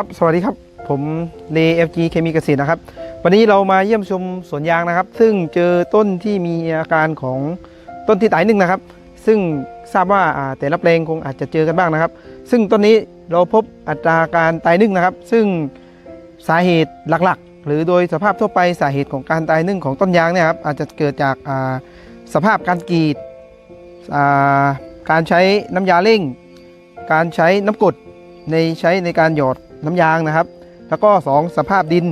ครับสวัสดีครับผมเลเอฟจีเคมีเกษตรนะครับ วันนี้เรามาเยี่ยมชมสวนยางนะครับ ซึ่งเจอต้นที่มีอาการของต้นที่ตายหนึ่งนะครับ ซึ่งทราบว่าแต่ละแปลงคงอาจจะเจอกันบ้างนะครับ ซึ่งต้นนี้เราพบอัตราการตายหนึ่งนะครับ ซึ่งสาเหตุหลักๆ หรือโดยสภาพทั่วไปสาเหตุของการตายหนึ่งของต้นยางเนี่ยครับอาจจะเกิดจากาสภาพการกรีดการใช้น้ำยาเร่ง การใช้น้ำกรดในใช้ในการหยอด น้ำยางนะครับ แล้วก็สองสภาพดิน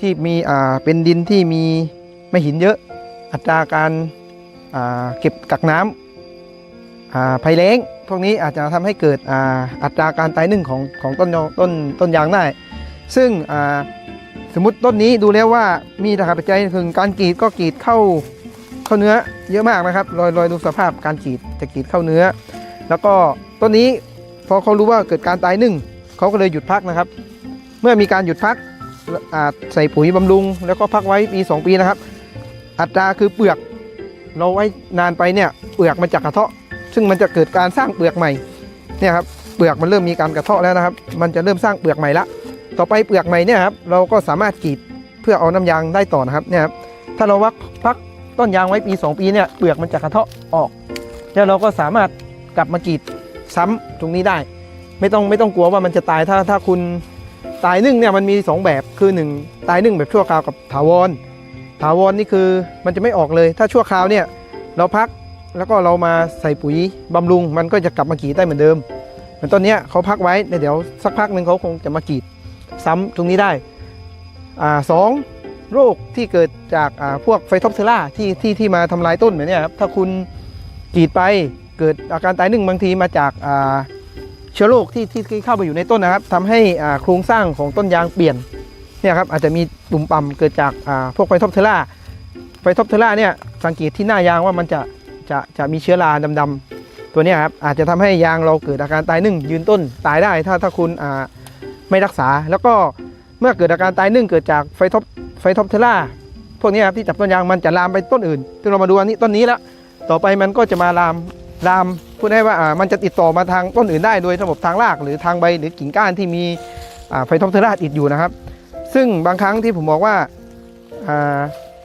ที่มีอ่าเป็นดินที่มีไม่หินเยอะ อัตราการอ่าเก็บกักน้ำอ่าภัยแล้งพวกนี้อาจจะทำให้เกิดอ่าอัตราการตายนึ่งของของต้นยางต้นต้นยางได้ ซึ่งอ่าสมมติต้นนี้ดูแล้วว่ามีราคาปัจจัยถึงการกรีดก็กรีดเข้าเข้าเนื้อเยอะมากนะครับรอยรอยดูสภาพการกรีดจะกรีดเข้าเนื้อ แล้วก็ต้นนี้พอเขารู้ว่าเกิดการตายหนึ่ง เขาก็เลยหยุดพักนะครับ เมื่อมีการหยุดพักอ่าใส่ปุ๋ยบำรุง แล้วก็พักไว้ปี 2 ปีนะครับ อัตราคือเปลือกเราไว้นานไปเนี่ยเปลือกมันจะกระเทาะ ซึ่งมันจะเกิดการสร้างเปลือกใหม่เนี่ยครับเปลือกมันเริ่มมีการกระเทาะแล้วนะครับ มันจะเริ่มสร้างเปลือกใหม่ละต่อไปเปลือกใหม่เนี่ยครับเราก็สามารถกรีดเพื่อเอาน้ำยางได้ต่อนะครับเนี่ยครับถ้าเราวักพักต้นยางไว้ปี 2 ปีเนี่ยเปลือกมันจะกระเทาะออก แล้วเราก็สามารถกลับมากรีดซ้ำตรงนี้ได้ ไม่ต้องไม่ต้องกลัวว่ามันจะตายถ้าถ้าคุณตายนึ่งเนี่ยมันมี 2 แบบคือ 1 ตายนึ่งแบบชั่วคราวกับถาวรถาวรนี่คือมันจะไม่ออกเลย ถ้าชั่วคราวเนี่ยเราพักแล้วก็เรามาใส่ปุ๋ยบำรุง มันก็จะกลับมากรีดได้เหมือนเดิมเหมือนต้นเนี้ยเขาพักไว้เดี๋ยวสักพักหนึ่งเขาคงจะมากรีดซ้ำตรงนี้ได้อ่าสองโรคที่เกิดจากอ่าพวกไฟท็อปเทอร่าที่ที่ที่มาทำลายต้นแบบเนี้ยครับถ้าคุณกรีดไปเกิดอาการตายนึ่งบางทีมาจากอ่า เชื้อโรคที่ที่เข้าไปอยู่ในต้นนะครับทำให้อ่าโครงสร้างของต้นยางเปลี่ยนเนี่ยครับอาจจะมีตุ่มป่ำเกิดจากอ่าพวกไฟท็อปเทอร่าไฟท็อปเทอร่าเนี่ยสังเกตที่หน้ายางว่ามันจะจะจะมีเชื้อราดำๆตัวนี้ครับอาจจะทำให้ยางเราเกิดอาการตายนึ่งยืนต้นตายได้ถ้าถ้าคุณอ่าไม่รักษา แล้วก็เมื่อเกิดอาการตายนึ่งเกิดจากไฟท็อปไฟท็อปเทอร่าพวกนี้ครับที่จับต้นยางมันจะลามไปต้นอื่นซึ่งเรามาดูอันนี้ต้นนี้แล้วต่อไปมันก็จะมาลามลาม พูดได้ว่ามันจะติดต่อมาทางต้นอื่นได้โดยระบบทางรากหรือทางใบหรือกิ่งก้านที่มีไฟทอปเทอร่าติดอยู่นะครับ ซึ่งบางครั้งที่ผมบอกว่า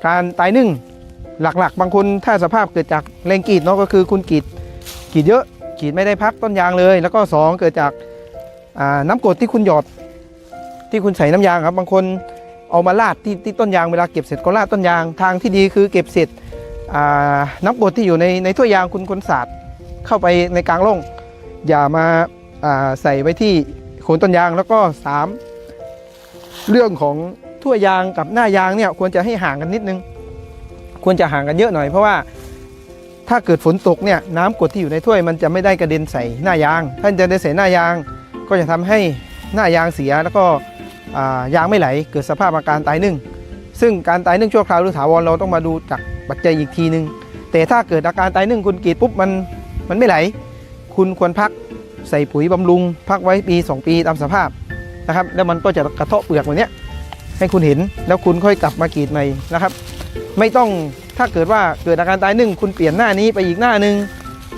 การตายนึ่งหลักๆ บางคนถ้าสภาพเกิดจากแรงกรีดเนาะก็คือคุณกรีดกรีดเยอะกรีดไม่ได้พักต้นยางเลย แล้วก็ 2 เกิดจากาน้ำกรดที่คุณหยอดที่คุณใส่น้ำยางครับบางคนเอามาลาดที่ที่ต้นยางเวลาเก็บเสร็จก็ลาดต้นยางทางที่ดีคือเก็บเสร็จน้ำกรดที่อยู่ในในถ้วยยางคุณคนสาด เข้าไปในกลางร่องอย่ามาาใส่ไว้ที่โคนต้นยางแล้วก็สามเรื่องของทั่วยางกับหน้ายางเนี่ยควรจะให้ห่างกันนิดนึง ควรจะห่างกันเยอะหน่อยเพราะว่าถ้าเกิดฝนตกเนี่ยน้ำกรดที่อยู่ในถ้วยมันจะไม่ได้กระเด็นใส่หน้ายาง ถ้าจะได้ใส่หน้ายาง ก็จะทำให้หน้ายางเสียแล้วก็ายางไม่ไหลเกิดสภาพอาการตายนึ่ง ซึ่งการตายนึ่งชั่วคราวหรือถาวรเราต้องมาดูจากปัจจัยอีกทีนึง แต่ถ้าเกิดอาการตายนึ่งคุณกรีดปุ๊บมัน มันไม่ไหล คุณควรพักใส่ปุ๋ยบำรุง พักไว้ปี 2 ปีตามสภาพนะครับ แล้วมันก็จะกระเทาะเปลือกแบบนี้ให้คุณเห็นแล้วคุณค่อยกลับมากรีดใหม่นะครับ ไม่ต้องถ้าเกิดว่าเกิดอาการตายหนึ่งคุณเปลี่ยนหน้านี้ไปอีกหน้าหนึ่ง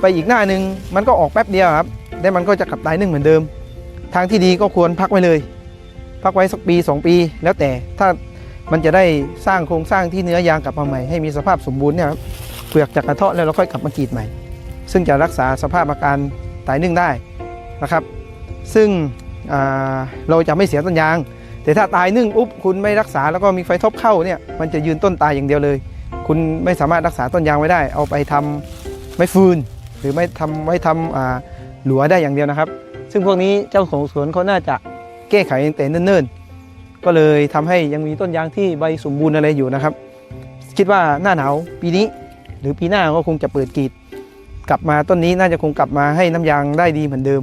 ไปอีกหน้าหนึ่งมันก็ออกแป๊บเดียวครับแล้วมันก็จะกลับตายหนึ่งเหมือนเดิม ทางที่ดีก็ควรพักไว้เลย พักไว้สักปี 2 ปี แล้วแต่ถ้ามันจะได้สร้างโครงสร้างที่เนื้อยางกลับมาใหม่ให้มีสภาพสมบูรณ์เนี่ยครับเปลือกจะกระเทาะแล้วเราค่อยกลับมากรีดใหม่ ซึ่งจะรักษาสภาพอาการตายนึ่งได้นะครับ ซึ่งเราจะไม่เสียต้นยาง แต่ถ้าตายนึ่งอุ๊บคุณไม่รักษาแล้วก็มีไฟท็อปเข้าเนี่ยมันจะยืนต้นตายอย่างเดียวเลย คุณไม่สามารถรักษาต้นยางไว้ได้ เอาไปทำไม้ฟืน หรือไม่ทำไว้ทำหลัวได้อย่างเดียวนะครับ ซึ่งพวกนี้เจ้าของสวนเขาน่าจะแก้ไขตั้งแต่เนิ่นๆ ก็เลยทำให้ยังมีต้นยางที่ใบสมบูรณ์อะไรอยู่นะครับ คิดว่าหน้าหนาวปีนี้ หรือปีหน้าก็คงจะเปิดกรีด กลับมาต้นนี้น่าจะคงกลับมาให้น้ำยางได้ดีเหมือนเดิม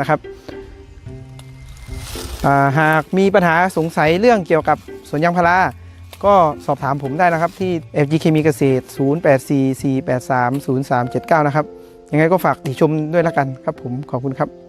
นะครับาหากมีปัญหาสงสัยเรื่องเกี่ยวกับสวนยางพาราก็สอบถามผมได้นะครับที่ FG เคมีเกษตร 0844830379 นะครับ ยังไงก็ฝากติชมด้วยละกันครับผมขอบคุณครับ